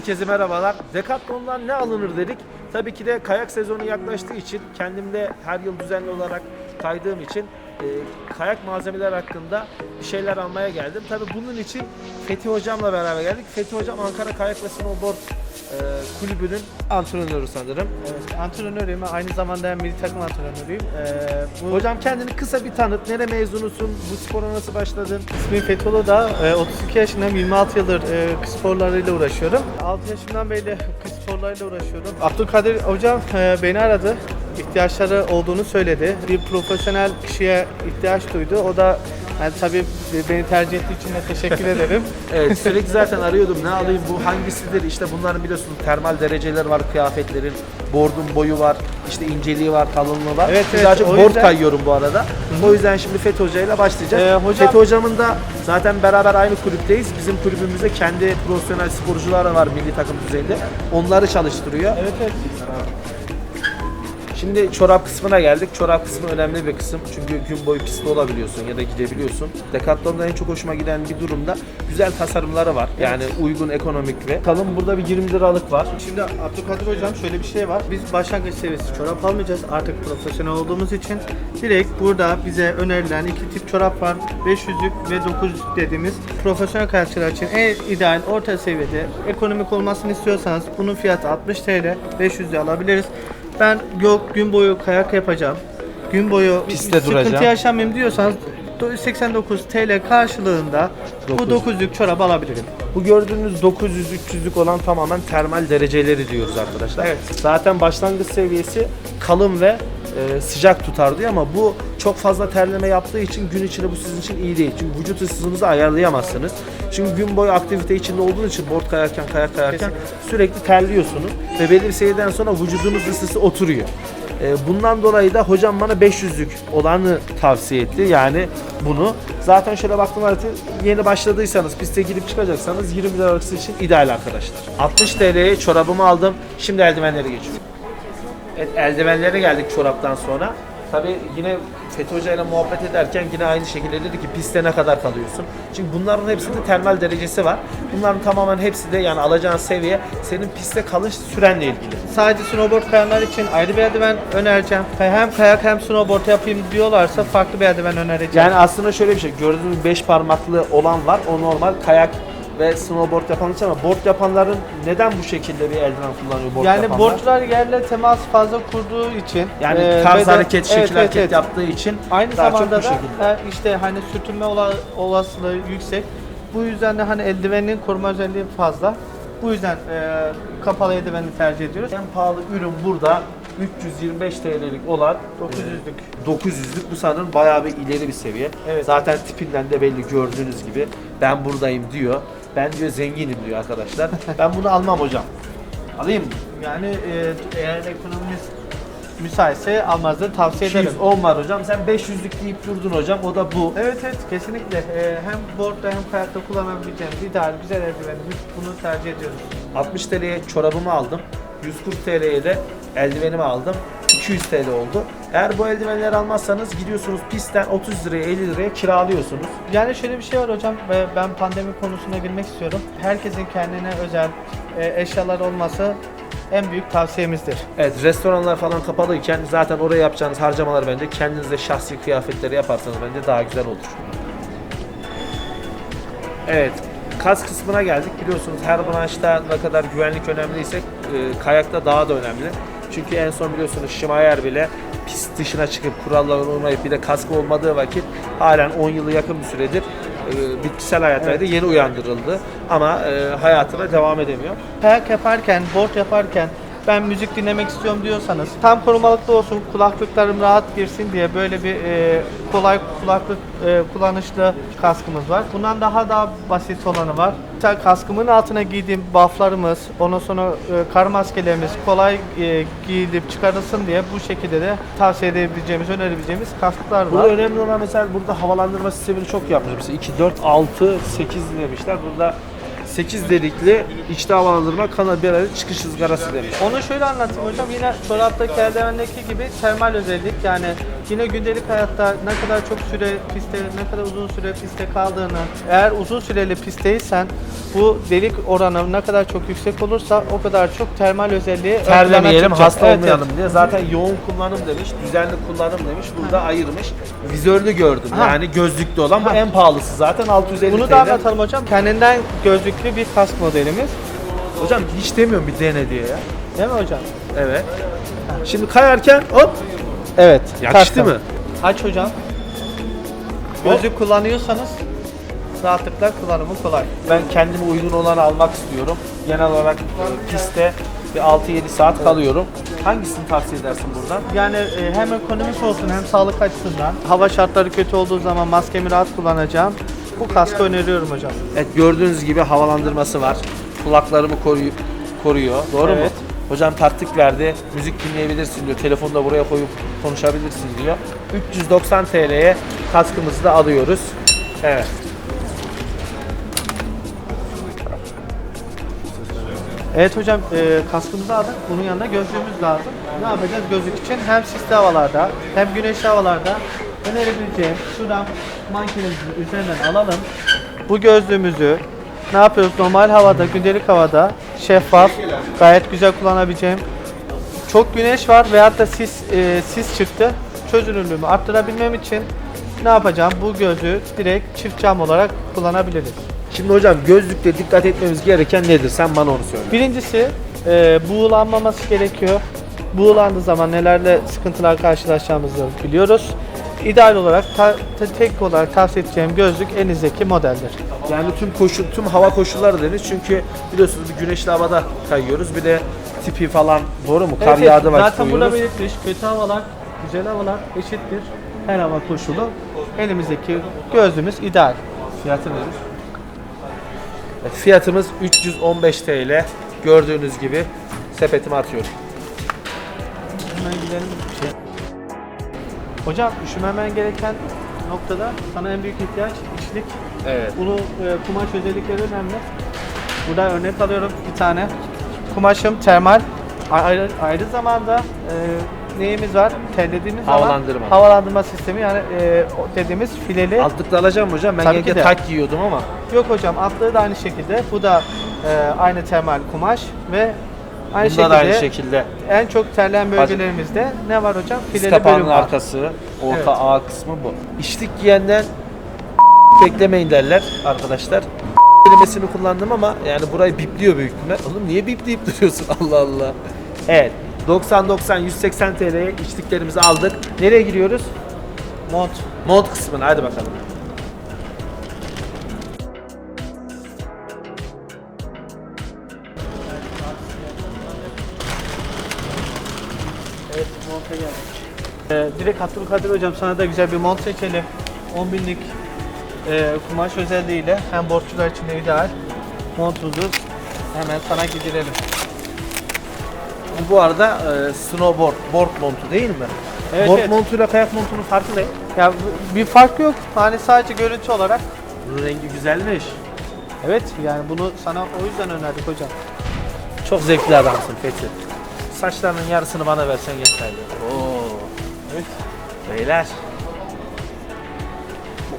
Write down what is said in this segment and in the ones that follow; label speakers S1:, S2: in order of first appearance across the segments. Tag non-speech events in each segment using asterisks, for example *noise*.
S1: Herkese merhabalar. Decathlon'dan ne alınır dedik. Tabii ki de kayak sezonu yaklaştığı için kendimde her yıl düzenli olarak kaydığım için e, kayak malzemeler hakkında bir şeyler almaya geldim. Tabii bunun için Fethi Hocam'la beraber geldik. Fethi Hocam Ankara Kayak ve Snowboard kulübünün antrenörü sanırım.
S2: Evet, antrenörüyüm. Aynı zamanda milli takım antrenörüyüm. Ee, bu
S1: Hocam kendini kısa bir tanıt. Nere mezunusun? Bu spora nasıl başladın?
S2: ismim Fethullah da e, 32 yaşındayım. 26 yıldır e, kız sporlarıyla uğraşıyorum. 6 yaşımdan beri kız sporlarıyla uğraşıyorum. Abdülkadir hocam e, beni aradı. İhtiyaçları olduğunu söyledi. Bir profesyonel kişiye ihtiyaç duydu. O da yani tabii beni tercih ettiği için de teşekkür *laughs* ederim.
S1: Evet sürekli zaten *laughs* arıyordum ne alayım bu hangisidir işte bunların biliyorsunuz termal dereceleri var kıyafetlerin board'un boyu var işte inceliği var kalınlığı var.
S2: Evet, evet,
S1: daha çok
S2: o
S1: board
S2: yüzden-
S1: kayıyorum bu arada. O yüzden şimdi Fethi Hoca ile başlayacağız.
S2: Ee, hocam-
S1: Fethi Hocam'ın da zaten beraber aynı kulüpteyiz. Bizim kulübümüzde kendi profesyonel sporcular var milli takım düzeyinde. Onları çalıştırıyor.
S2: Evet evet.
S1: Şimdi çorap kısmına geldik. Çorap kısmı önemli bir kısım. Çünkü gün boyu pistte olabiliyorsun ya da gidebiliyorsun. Decathlon'da en çok hoşuma giden bir durumda güzel tasarımları var. Yani uygun, ekonomik ve kalın burada bir 20 liralık var.
S2: Şimdi Abdülkadir hocam şöyle bir şey var. Biz başlangıç seviyesi çorap almayacağız. Artık profesyonel olduğumuz için direkt burada bize önerilen iki tip çorap var. 500'lük ve 900'lük dediğimiz profesyonel kayakçılar için en ideal orta seviyede ekonomik olmasını istiyorsanız bunun fiyatı 60 TL. 500'de alabiliriz. Ben yok gün boyu kayak yapacağım. Gün boyu
S1: Pistte
S2: sıkıntı
S1: duracağım.
S2: yaşamayayım diyorsanız 89 TL karşılığında bu 900'lük çorap alabilirim.
S1: Bu gördüğünüz 900-300'lük olan tamamen termal dereceleri diyoruz arkadaşlar.
S2: Evet.
S1: Zaten başlangıç seviyesi kalın ve e, sıcak tutar diyor ama bu çok fazla terleme yaptığı için gün içinde bu sizin için iyi değil. Çünkü vücut ısınızı ayarlayamazsınız. Çünkü gün boyu aktivite içinde olduğunuz için board kayarken, kayak kayarken sürekli terliyorsunuz ve belli bir seviyeden sonra vücudunuz ısısı oturuyor. E, bundan dolayı da hocam bana 500'lük olanı tavsiye etti. Yani bunu. Zaten şöyle baktım harita yeni başladıysanız piste girip çıkacaksanız 20 liralık sizin için ideal arkadaşlar. 60 TL'ye çorabımı aldım. Şimdi eldivenlere geçiyorum. Evet eldivenlere geldik çoraptan sonra. Tabi yine Fethi Hoca ile muhabbet ederken yine aynı şekilde dedi ki piste ne kadar kalıyorsun? Çünkü bunların hepsinde termal derecesi var. Bunların tamamen hepsi de yani alacağın seviye senin piste kalış sürenle ilgili.
S2: Sadece snowboard kayanlar için ayrı bir eldiven önereceğim. Hem kayak hem snowboard yapayım diyorlarsa farklı bir eldiven önereceğim.
S1: Yani aslında şöyle bir şey gördüğünüz 5 parmaklı olan var. O normal kayak ve snowboard yapan için ama board yapanların neden bu şekilde bir eldiven kullanıyor board
S2: yani
S1: yapanlar?
S2: boardçular yerle temas fazla kurduğu için
S1: yani
S2: e,
S1: tarz
S2: ve de-
S1: hareket, şekil
S2: evet, evet,
S1: hareket
S2: evet.
S1: yaptığı için
S2: Aynı
S1: daha çok
S2: zamanda
S1: bu
S2: da
S1: şekilde.
S2: e, işte hani sürtünme ola- olasılığı yüksek. Bu yüzden de hani eldivenin koruma özelliği fazla. Bu yüzden e, kapalı eldiveni tercih ediyoruz.
S1: En pahalı ürün burada 325 TL'lik olan
S2: 900'lük.
S1: 900'lük bu sanırım bayağı bir ileri bir seviye.
S2: Evet.
S1: Zaten tipinden de belli gördüğünüz gibi ben buradayım diyor. Ben diyor zenginim diyor arkadaşlar. ben bunu almam hocam. Alayım mı?
S2: Yani e, eğer ekonomimiz müsaitse almanızı tavsiye ederim.
S1: 210 var hocam. Sen 500'lük deyip durdun hocam. O da bu.
S2: Evet evet kesinlikle. Ee, hem boardda hem kayakta kullanabileceğimiz ideal güzel eldivenimiz. Bunu tercih ediyoruz.
S1: 60 TL'ye çorabımı aldım. 140 TL'ye de eldivenimi aldım. 200 TL oldu. Eğer bu eldivenleri almazsanız gidiyorsunuz pistten 30 liraya 50 liraya kiralıyorsunuz.
S2: Yani şöyle bir şey var hocam ben pandemi konusuna girmek istiyorum. Herkesin kendine özel e, eşyalar olması en büyük tavsiyemizdir.
S1: Evet restoranlar falan kapalıyken zaten oraya yapacağınız harcamalar bence kendinize şahsi kıyafetleri yaparsanız bence daha güzel olur. Evet kas kısmına geldik. Biliyorsunuz her branşta ne kadar güvenlik önemliyse e, kayakta daha da önemli. Çünkü en son biliyorsunuz Şimayer bile pist dışına çıkıp kurallara uymayıp bir de kaskı olmadığı vakit halen 10 yılı yakın bir süredir e, bitkisel hayattaydı. Yeni uyandırıldı ama e, hayatına devam edemiyor.
S2: Kayak yaparken, board yaparken ben müzik dinlemek istiyorum diyorsanız tam korumalıklı olsun kulaklıklarım rahat girsin diye böyle bir e, kolay kulaklık e, kullanışlı kaskımız var. Bundan daha daha basit olanı var. Mesela kaskımın altına giydiğim bufflarımız, ondan sonra e, kar maskelerimiz kolay e, giyilip çıkarılsın diye bu şekilde de tavsiye edebileceğimiz, önerebileceğimiz kasklar
S1: Burada
S2: var.
S1: önemli olan mesela burada havalandırma sistemini çok yapmış. Mesela 2, 4, 6, 8 demişler. Burada 8 delikli içte havalandırma kanal bir adet çıkış ızgarası demiş.
S2: Onu şöyle anlatayım hocam. Yine çoraptaki eldivendeki gibi termal özellik. Yani yine gündelik hayatta ne kadar çok süre pistte, ne kadar uzun süre pistte kaldığını, eğer uzun süreli pistteysen bu delik oranı ne kadar çok yüksek olursa o kadar çok termal özelliği ön plana
S1: Terlemeyelim,
S2: çıkacak.
S1: hasta
S2: Evet,
S1: olmayalım diye. Zaten yoğun kullanım demiş, düzenli kullanım demiş. Burada ayırmış. Vizörlü gördüm.
S2: Ha.
S1: Yani gözlüklü olan bu
S2: Ha.
S1: en pahalısı zaten 650
S2: Bunu
S1: TL.
S2: da anlatalım hocam. Kendinden gözlüklü bir kask modelimiz.
S1: Hocam hiç demiyorum bir dene diye ya.
S2: Değil mi hocam?
S1: Evet. Şimdi kayarken hop
S2: Evet.
S1: yakıştı mı?
S2: Aç hocam. Gözlük kullanıyorsanız rahatlıkla kullanımı kolay.
S1: Ben kendime uygun olanı almak istiyorum. Genel olarak e, pistte bir 6-7 saat kalıyorum. Hangisini tavsiye edersin buradan?
S2: Yani e, hem ekonomik olsun hem sağlık açısından. Hava şartları kötü olduğu zaman maskemi rahat kullanacağım. Bu kaskı öneriyorum hocam.
S1: Evet gördüğünüz gibi havalandırması var. Kulaklarımı koruyor. koruyor. Doğru
S2: Evet.
S1: mu? Hocam taktik verdi. Müzik dinleyebilirsin diyor. Telefonu da buraya koyup konuşabilirsin diyor. 390 TL'ye kaskımızı da alıyoruz. Evet.
S2: Evet hocam e, kaskımızı aldık. Bunun yanında gözlüğümüz lazım. Ne yapacağız gözlük için? Hem sisli havalarda hem güneşli havalarda önerebileceğim şuradan mankenimizin üzerinden alalım. Bu gözlüğümüzü ne yapıyoruz? Normal havada, gündelik havada şeffaf, gayet güzel kullanabileceğim. Çok güneş var veyahut da sis, e, sis çıktı. Çözünürlüğümü arttırabilmem için ne yapacağım? Bu gözlüğü direkt çift cam olarak kullanabiliriz.
S1: Şimdi hocam gözlükte dikkat etmemiz gereken nedir? Sen bana onu söyle.
S2: Birincisi e, buğulanmaması gerekiyor. Buğulandığı zaman nelerle sıkıntılar karşılaşacağımızı biliyoruz. İdeal olarak ta- ta- tek olarak tavsiye edeceğim gözlük elinizdeki modeldir.
S1: Yani tüm koşul, tüm hava koşulları deniz çünkü biliyorsunuz bir güneşli havada kayıyoruz. Bir de tipi falan doğru mu? Kar
S2: Evet,
S1: yağdı vakit
S2: Zaten burada belirtmiş kötü havalar, güzel havalar eşittir. Her hava koşulu elimizdeki gözlüğümüz ideal.
S1: Fiyatı nedir? Evet, fiyatımız 315 TL. Gördüğünüz gibi sepetime atıyorum.
S2: Hemen gidelim. Hocam üşümemen gereken noktada sana en büyük ihtiyaç içlik.
S1: Evet.
S2: Bunu e, kumaş özellikleri önemli. Burada örnek alıyorum bir tane. Kumaşım termal. Ayrı, ayrı zamanda e, neyimiz var? Terlediğimiz
S1: Havalandırma.
S2: zaman havalandırma sistemi yani e, o dediğimiz fileli.
S1: Altlıkta alacağım hocam. Ben
S2: Tabii
S1: genelde
S2: de.
S1: tak giyiyordum ama.
S2: Yok hocam altlığı da aynı şekilde. Bu da e, aynı termal kumaş ve aynı
S1: Bunda
S2: şekilde,
S1: da aynı şekilde.
S2: en çok terleyen bölgelerimizde ne var hocam? Fileli
S1: kapağının
S2: bölüm var.
S1: arkası, orta
S2: Evet.
S1: A kısmı bu. İçlik giyenden *laughs* beklemeyin derler arkadaşlar. *laughs* kelimesini kullandım ama yani burayı bipliyor büyük ihtimal. Oğlum niye bipleyip duruyorsun *laughs* Allah Allah. Evet. 90-90-180 TL'ye içliklerimizi aldık. Nereye giriyoruz?
S2: Mont.
S1: Mont kısmına hadi bakalım.
S2: Ee, direkt Abdülkadir hocam sana da güzel bir mont seçelim. 10 binlik e, kumaş özelliğiyle hem borçlular için de ideal. Montumuzu hemen sana gidirelim.
S1: Bu arada e, snowboard, board montu değil mi?
S2: Evet,
S1: board
S2: evet.
S1: montuyla kayak montunun farkı ne?
S2: Ya bir fark yok. Hani sadece görüntü olarak.
S1: Bunun rengi güzelmiş.
S2: Evet yani bunu sana o yüzden önerdik hocam.
S1: Çok zevkli adamsın Fethi. Saçlarının yarısını bana versen yeterli. Oo.
S2: Evet.
S1: Beyler.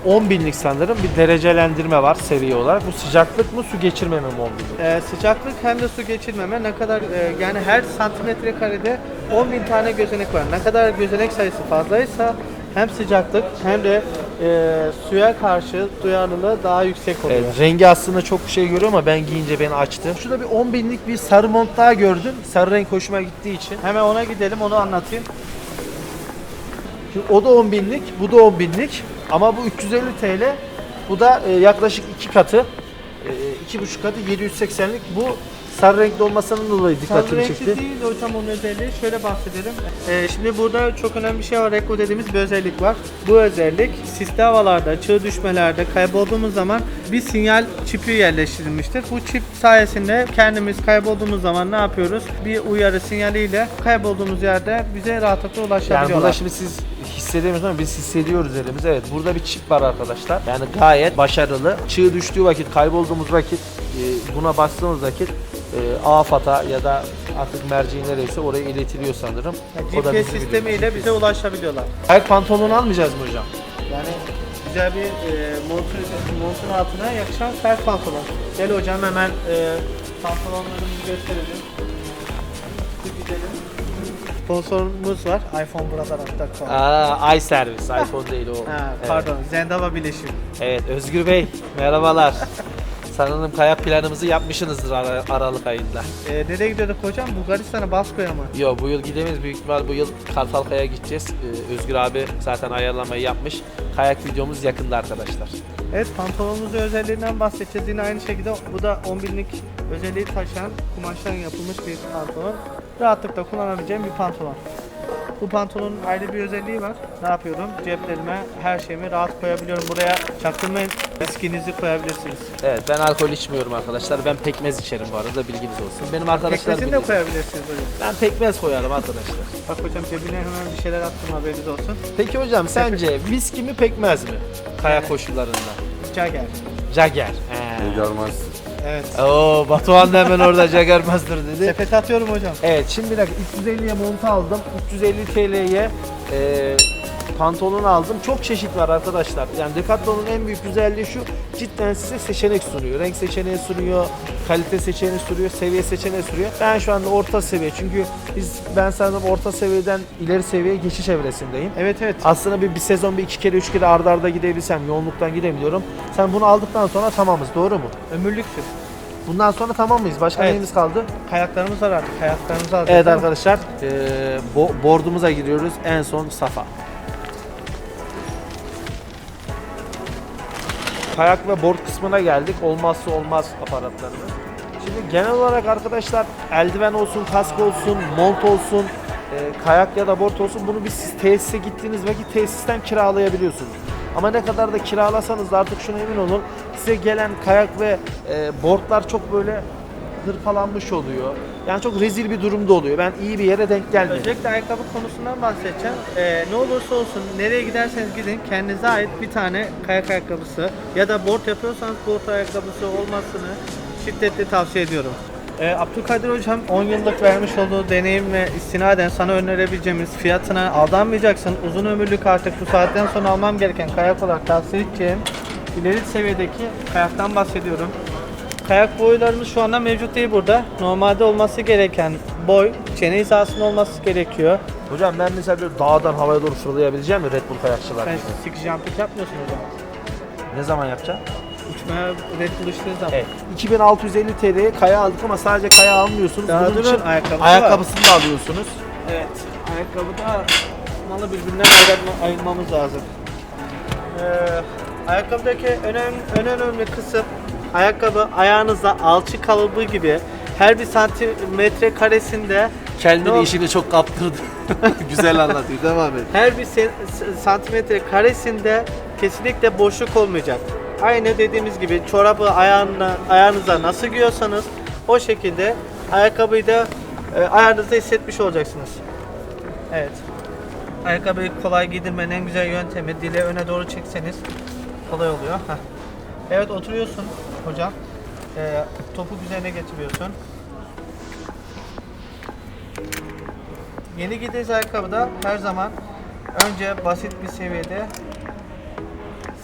S1: Bu 10 binlik sanırım bir derecelendirme var seviye olarak. Bu sıcaklık mı su geçirmeme mi 10 binlik?
S2: Ee, sıcaklık hem de su geçirmeme ne kadar e, yani her santimetre karede 10 bin tane gözenek var. Ne kadar gözenek sayısı fazlaysa hem sıcaklık hem de e, suya karşı duyarlılığı daha yüksek oluyor.
S1: Evet, rengi aslında çok şey görüyor ama ben giyince beni açtı. Şurada bir 10 binlik bir sarı mont daha gördüm. Sarı renk hoşuma gittiği için.
S2: Hemen ona gidelim onu anlatayım.
S1: Şimdi o da 10 binlik, bu da 10 binlik. Ama bu 350 TL. Bu da e, yaklaşık iki katı. E, iki buçuk katı 780'lik. Bu sarı renkli olmasının dolayı
S2: Sarı
S1: dikkatimi
S2: renkli
S1: çekti.
S2: değil de hocam onun özelliği. Şöyle bahsedelim. Ee, şimdi burada çok önemli bir şey var. Eko dediğimiz bir özellik var. Bu özellik sisli havalarda, çığ düşmelerde kaybolduğumuz zaman bir sinyal çipi yerleştirilmiştir. Bu çip sayesinde kendimiz kaybolduğumuz zaman ne yapıyoruz? Bir uyarı sinyaliyle kaybolduğumuz yerde bize rahatlıkla
S1: Yani
S2: ulaşabiliyorlar.
S1: burada şimdi siz hissedemiyorsunuz ama biz hissediyoruz elimiz. Evet burada bir çip var arkadaşlar. Yani gayet başarılı. Çığ düştüğü vakit, kaybolduğumuz vakit e, buna bastığınız vakit e, AFAD'a ya da artık merci nereyse oraya iletiliyor sanırım. Da
S2: GPS sistemiyle bize ulaşabiliyorlar.
S1: Ayak pantolonu almayacağız mı hocam?
S2: Yani güzel bir e, montun, montun altına yakışan sert pantolon. Gel hocam hemen e, pantolonlarımızı gösterelim. Bir gidelim. Sponsorumuz var. iPhone Brother.com.
S1: Aa, iService, iPhone değil o.
S2: Ha,
S1: Evet.
S2: pardon, Zendava Bileşim.
S1: Evet, Özgür Bey, merhabalar. Sanırım kayak planımızı yapmışsınızdır ara- Aralık ayında.
S2: E, nereye gidiyorduk hocam? Bulgaristan'a, Basko'ya mı?
S1: Yo bu yıl gidemeyiz. Büyük ihtimal bu yıl Kartalkaya gideceğiz. Ee, Özgür abi zaten ayarlamayı yapmış. Kayak videomuz yakında arkadaşlar.
S2: Evet, pantolonumuzun özelliğinden bahsedeceğiz. Yine aynı şekilde bu da 10 binlik özelliği taşıyan kumaştan yapılmış bir pantolon. Rahatlıkla kullanabileceğim bir pantolon. Bu pantolonun ayrı bir özelliği var. Ne yapıyorum? Ceplerime her şeyimi rahat koyabiliyorum. Buraya çaktırmayın. Viskinizi koyabilirsiniz.
S1: Evet ben alkol içmiyorum arkadaşlar. Ben pekmez içerim bu arada bilginiz olsun. Benim arkadaşlar
S2: Pekmezini de
S1: bilir.
S2: koyabilirsiniz hocam.
S1: Ben pekmez koyarım arkadaşlar.
S2: Bak hocam cebine hemen bir şeyler attım haberiniz olsun.
S1: Peki hocam sence viski mi pekmez mi? Kayak koşullarında.
S2: Jagger.
S1: Jagger.
S3: Görmez.
S2: Evet.
S1: Oo Batuhan da hemen orada Jagger Master dedi.
S2: Sepete atıyorum hocam.
S1: Evet şimdi bir dakika 350'ye montu aldım. 350 TL'ye e, pantolon aldım. Çok çeşit var arkadaşlar. Yani Decathlon'un en büyük güzelliği şu. Cidden size seçenek sunuyor. Renk seçeneği sunuyor, kalite seçeneği sunuyor, seviye seçeneği sunuyor. Ben şu anda orta seviye. Çünkü biz ben sanırım orta seviyeden ileri seviyeye geçiş evresindeyim.
S2: Evet evet.
S1: Aslında bir, bir sezon bir iki kere üç kere arda arda gidebilsem yoğunluktan gidemiyorum. Sen bunu aldıktan sonra tamamız doğru mu?
S2: Ömürlüktür.
S1: Bundan sonra tamam mıyız? Başka
S2: Evet.
S1: neyimiz kaldı?
S2: Kayaklarımız var artık. Kayaklarımızı alacağız.
S1: Evet arkadaşlar, eee bo- board'umuza giriyoruz. En son Safa. Kayak ve board kısmına geldik. Olmazsa olmaz aparatlarımız. Şimdi genel olarak arkadaşlar eldiven olsun, kask olsun, mont olsun, eee, kayak ya da board olsun bunu bir siz tesise gittiğiniz vakit tesisten kiralayabiliyorsunuz. Ama ne kadar da kiralasanız da artık şuna emin olun size gelen kayak ve eee boardlar çok böyle hırpalanmış oluyor. Yani çok rezil bir durumda oluyor. Ben iyi bir yere denk gelmedim.
S2: Özellikle ayakkabı konusundan bahsedeceğim. Ee, ne olursa olsun nereye giderseniz gidin kendinize ait bir tane kayak ayakkabısı ya da board yapıyorsanız board ayakkabısı olmasını şiddetle tavsiye ediyorum. Ee, Abdülkadir Hocam 10 yıllık vermiş olduğu deneyim ve istinaden sana önerebileceğimiz fiyatına aldanmayacaksın. Uzun ömürlük artık bu saatten sonra almam gereken kayak olarak tavsiye edeceğim ileri seviyedeki kayaktan bahsediyorum. Kayak boylarımız şu anda mevcut değil burada. Normalde olması gereken boy çene hizasında olması gerekiyor.
S1: Hocam ben mesela böyle dağdan havaya doğru fırlayabileceğim mi Red Bull kayakçılar
S2: Sen
S1: gibi?
S2: stick jumping yapmıyorsun zaman.
S1: Ne zaman yapacağım?
S2: Red bull uçtuğun zaman.
S1: Evet. 2650 TL'ye kaya aldık ama sadece kaya almıyorsunuz.
S2: Daha
S1: Bunun için
S2: ayakkabısı
S1: ayakkabısını da alıyorsunuz.
S2: Evet. Ayakkabıda malı birbirinden ayırma, ayırmamız lazım. Ee, ayakkabıdaki önem, en önemli kısım ayakkabı ayağınızda alçı kalıbı gibi her bir santimetre karesinde
S1: Kendini işini çok kaptırdı. *laughs* Güzel anlatıyor. Devam et. *laughs*
S2: her bir santimetre karesinde kesinlikle boşluk olmayacak. Aynı dediğimiz gibi çorabı ayağına, ayağınıza nasıl giyiyorsanız o şekilde ayakkabıyı da e, ayağınızda hissetmiş olacaksınız. Evet. Ayakkabıyı kolay giydirmenin en güzel yöntemi dili öne doğru çekseniz kolay oluyor. Heh. Evet oturuyorsun hocam. E, topu üzerine getiriyorsun. Yeni giydiğiniz ayakkabıda her zaman önce basit bir seviyede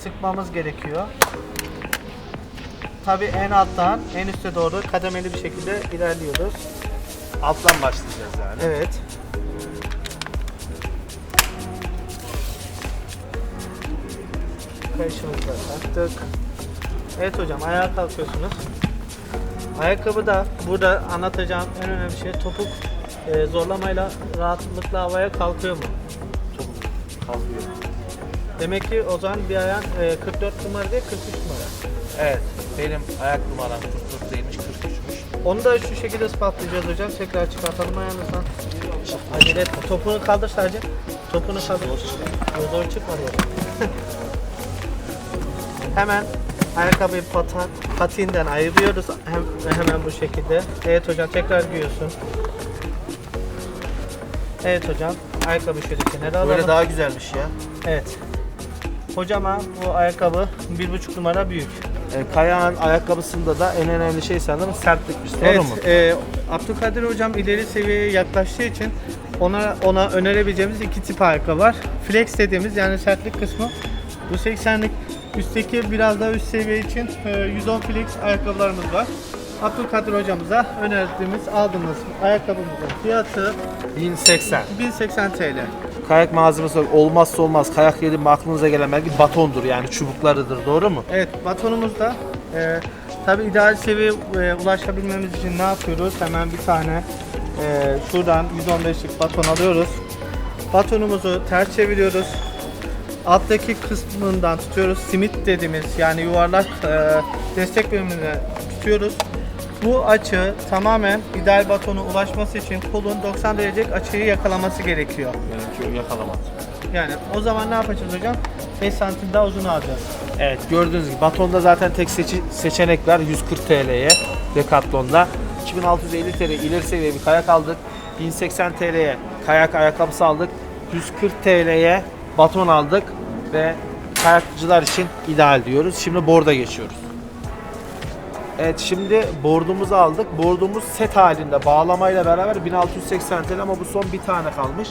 S2: sıkmamız gerekiyor. Tabi en alttan en üste doğru kademeli bir şekilde ilerliyoruz.
S1: Alttan başlayacağız yani.
S2: Evet. Kayışımızı da taktık. Evet hocam ayağa kalkıyorsunuz. Ayakkabı da burada anlatacağım en önemli şey topuk e, zorlamayla rahatlıkla havaya kalkıyor mu?
S1: Kalkıyor.
S2: Demek ki o zaman bir ayağın e, 44 numara değil 43 numara.
S1: Evet. Benim ayak numaram 44 değilmiş 43'müş.
S2: Onu da şu şekilde ispatlayacağız hocam. Tekrar çıkartalım ayağınızdan. Acele etme. Topunu kaldır sadece. Topunu kaldır. Zor, zor çıkmadı. *laughs* Hemen ayakkabıyı pata, patiğinden ayırıyoruz. Hem, hemen bu şekilde. Evet hocam tekrar giyiyorsun. Evet hocam. Ayakkabı şöyle kenara alalım.
S1: Böyle daha güzelmiş ya.
S2: Evet. Hocama bu ayakkabı bir buçuk numara büyük.
S1: E, kayağın ayakkabısında da en önemli şey sanırım sertlikmiş. Doğru
S2: evet,
S1: mu?
S2: e, Abdülkadir hocam ileri seviyeye yaklaştığı için ona ona önerebileceğimiz iki tip ayakkabı var. Flex dediğimiz yani sertlik kısmı bu 80'lik üstteki biraz daha üst seviye için e, 110 flex ayakkabılarımız var. Abdülkadir hocamıza önerdiğimiz aldığımız ayakkabımızın fiyatı
S1: 1080.
S2: 1080 TL.
S1: Kayak malzemesi olarak olmazsa olmaz kayak yedi mi aklınıza gelen belki batondur yani çubuklarıdır doğru mu?
S2: Evet batonumuzda e, tabi ideal seviyeye e, ulaşabilmemiz için ne yapıyoruz? Hemen bir tane e, şuradan 115'lik baton alıyoruz. Batonumuzu ters çeviriyoruz. Alttaki kısmından tutuyoruz. Simit dediğimiz yani yuvarlak e, destek bölümüne tutuyoruz. Bu açı tamamen ideal batona ulaşması için kolun 90 derecelik açıyı yakalaması gerekiyor.
S1: Benimki yakalamadı.
S2: Yani o zaman ne yapacağız hocam? 5 santim daha uzun alacağız.
S1: Evet gördüğünüz gibi batonda zaten tek seçi- seçenek var 140 TL'ye Decathlon'da. 2650 TL ileri seviye bir kayak aldık. 1080 TL'ye kayak ayakkabısı aldık. 140 TL'ye baton aldık ve kayakçılar için ideal diyoruz. Şimdi board'a geçiyoruz. Evet şimdi board'umuzu aldık. Board'umuz set halinde bağlamayla beraber 1680 TL ama bu son bir tane kalmış.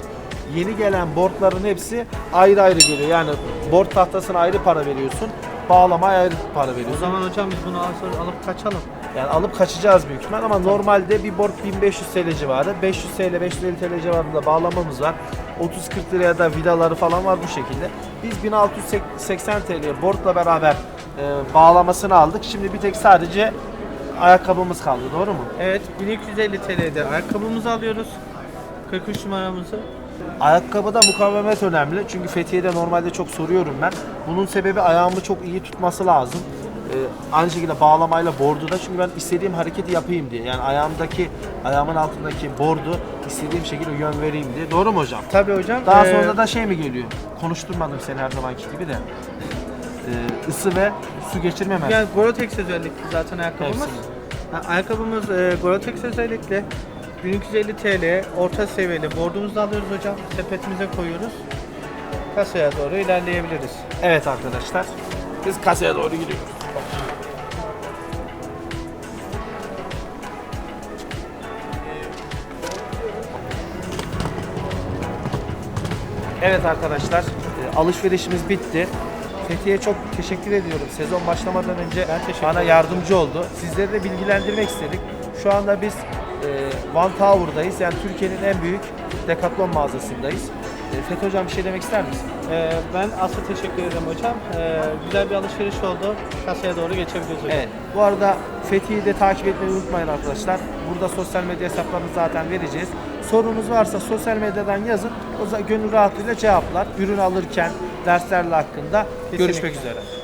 S1: Yeni gelen boardların hepsi ayrı ayrı geliyor. Yani board tahtasına ayrı para veriyorsun. Bağlamaya ayrı para
S2: O
S1: veriyorsun.
S2: zaman hocam biz bunu alıp, alıp kaçalım.
S1: Yani alıp kaçacağız büyük ihtimal ama normalde bir board 1500 TL civarı. 500 TL, 550 TL civarında bağlamamız var. 30-40 liraya da vidaları falan var bu şekilde. Biz 1680 TL boardla beraber e, bağlamasını aldık. Şimdi bir tek sadece ayakkabımız kaldı. Doğru mu?
S2: Evet 1250 TL'de ayakkabımızı alıyoruz. 43 numaramızı.
S1: Ayakkabıda mukavemet önemli. Çünkü Fethiye'de normalde çok soruyorum ben. Bunun sebebi ayağımı çok iyi tutması lazım. Ee, aynı şekilde bağlamayla bordu da çünkü ben istediğim hareketi yapayım diye. Yani ayağımdaki, ayağımın altındaki bordu istediğim şekilde yön vereyim diye. Doğru mu hocam?
S2: Tabii hocam.
S1: Daha
S2: ee,
S1: sonra da şey mi geliyor? Konuşturmadım seni her zamanki gibi de. Ee, ısı ve su geçirmemez.
S2: yani Gore-Tex özellikli zaten ayakkabımız. Ha, ayakkabımız e, Gore-Tex özellikle 1250 TL orta seviyeli bordumuzu alıyoruz hocam. Sepetimize koyuyoruz. Kasaya doğru ilerleyebiliriz.
S1: Evet arkadaşlar. Biz kasaya doğru gidiyoruz. Evet arkadaşlar, e, alışverişimiz bitti. Fethiye'ye çok teşekkür ediyorum. Sezon başlamadan önce bana yardımcı oldu. Sizleri de bilgilendirmek istedik. Şu anda biz e, One Tower'dayız. Yani Türkiye'nin en büyük Decathlon mağazasındayız. E, Fethi Hocam bir şey demek ister misin?
S2: Ee, ben asıl teşekkür ederim hocam. Ee, güzel bir alışveriş oldu. Kasaya doğru geçebiliriz hocam.
S1: Evet. Bu arada Fethi'yi de takip etmeyi unutmayın arkadaşlar. Burada sosyal medya hesaplarını zaten vereceğiz. Sorunuz varsa sosyal medyadan yazın. O zaman gönül rahatlığıyla cevaplar. Ürün alırken derslerle hakkında
S2: Kesinlikle.
S1: görüşmek üzere.